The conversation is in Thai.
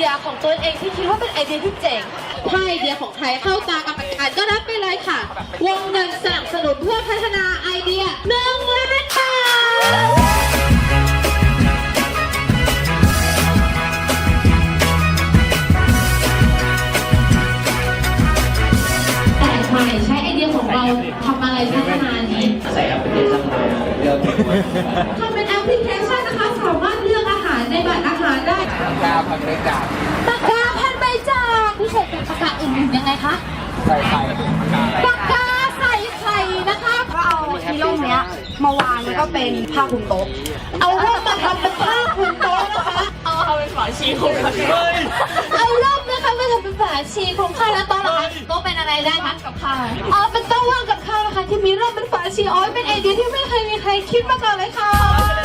เดียที่เจ๋งถ้าไอเดียของใครเข้าตากรรมการก็รับไปเลยค่ะ วงเงินสนับสนุนเพื่อพัฒนาไอเดียหนึ่งล้านบาทแปลกใหม่ใช้ไอเดียของเราทำอะไรพัฒนานี้ใส่แอปพลิเคชันเลยเลือกทำเป็นแอปพลิเคชัน พันได้จากปากกาพันใบจากพิเศษกว่าปากกาอื่นๆยังไงคะใส่ไข่ปากกาใส่ไข่นะคะก็เอาที่ร่มเนี้ย มาวางแล้วก็เป็นผ้าคลุมโต๊ะเอาร่มมาทำเป็นผ้าคลุมโต๊ะนะคะ เอาเอาเป็นฝาชีคลุมเอาร่มนะคะมาทำเป็นฝาชีคลุมผ้าแล้วโต๊ะนะคะโต๊ะเป็นอะไรได้คะกับข้าวอ๋อเป็นโต๊ะวางกับข้าวนะคะที่มีร่มเป็นฝาชีอ๋อเป็นไอเดียที่ไม่เคยมีใครคิดมาก่อนเลยค่ะ